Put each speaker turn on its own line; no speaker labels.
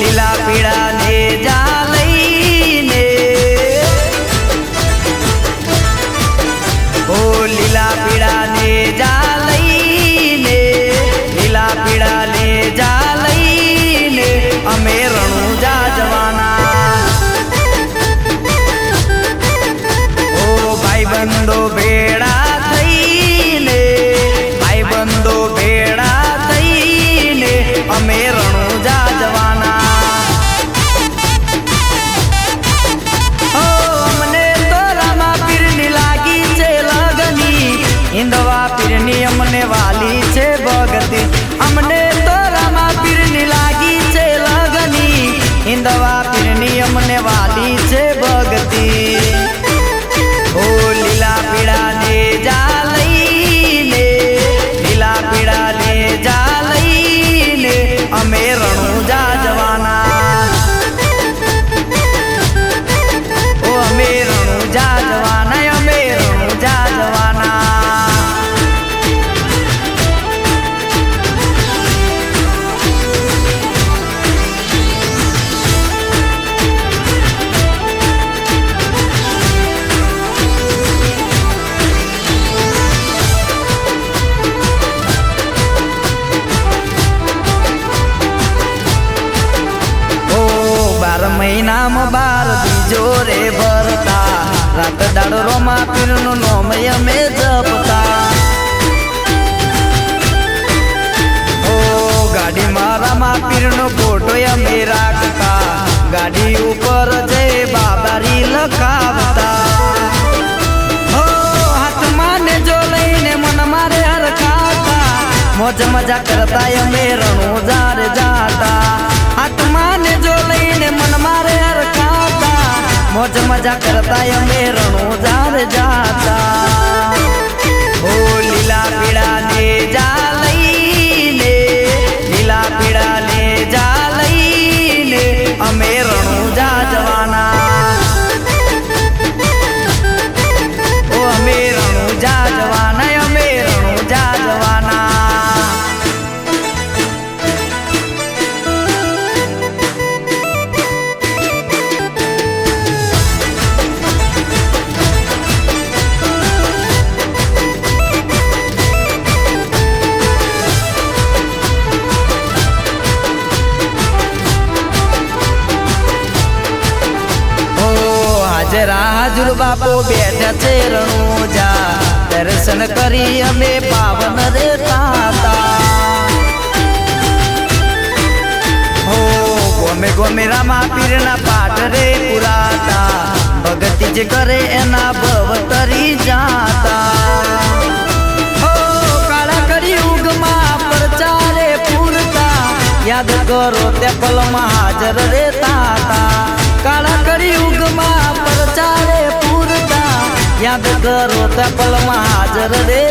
પીળા ને જા લઈને ઓ લીલા પીળા ને જા લઈને લીલા પીળા મહિનામાં બાર બીજો રે ભરતા. રાત દાડો રોમા પીરનું નોમ અમે જપતા. ઓ ગાડી મારામાં પીરનો ફોટો અમે રાખતા. ગાડી ઉપર જય બાબારી લખાવતા. જો મારે મોજ મજા કરતા અમે રણો જાર જાતા. મોજ મજા કરતા અમે રણુજા રે જાતા. હાજરા હાજર બાપો બેઠા છે રણુજા દર્શન કરી અમે પાવન રે તાતા હો ગોમે ગોમે રામા પીરના પાઠ રે પુરાતા ભગતી જે કરે એના ભવતરી જાતા હો કાળા કરી ઉગમાં પ્રચારે પૂરતા યાદ કરો તે પલમાં હાજર રે તાતા કાળા કરો તે પલમાં હાજર રે